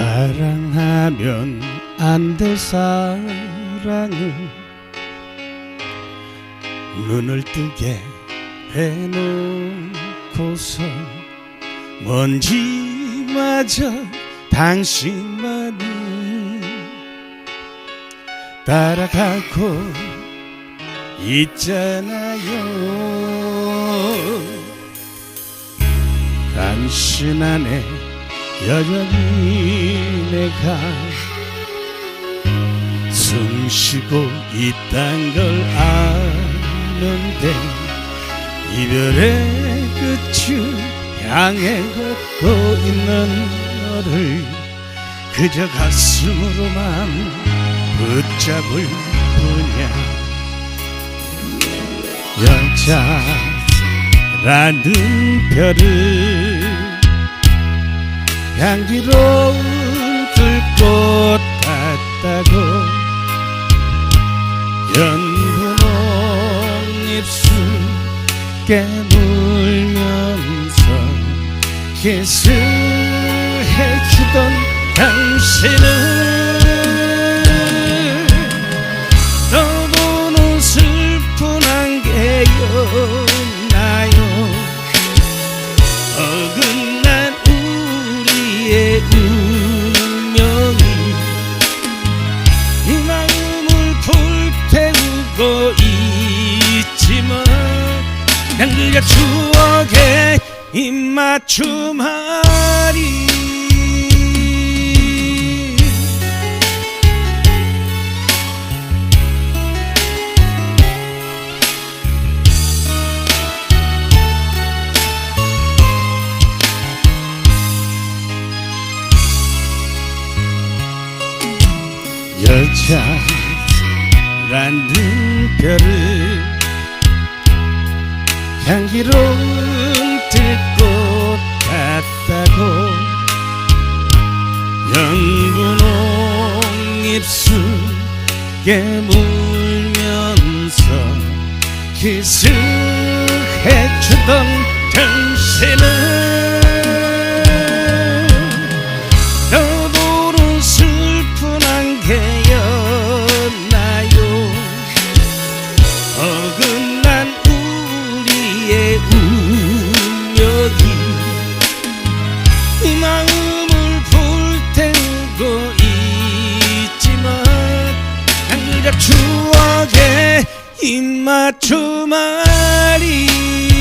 사랑하면 안 될 사랑을 눈을 뜨게 해놓고서 먼지마저 당신만을 따라가고 있잖아요. 당신 안에 여전히 내가 숨 쉬고 있단 걸 아는데 이별의 끝을 향해 걷고 있는 너를 그저 가슴으로만 붙잡을 뿐이야. 여자라는 별을 향기로운 들꽃 같다고 연분홍 입술 깨물면서 키스해주던 당신을 난 그저 추억에 입맞춤하리. 여자라는 별을 향기로운 들꽃 같다고. 연분홍 입술 깨물면서 키스해주던 당신은 추억의 입맞춤 아리.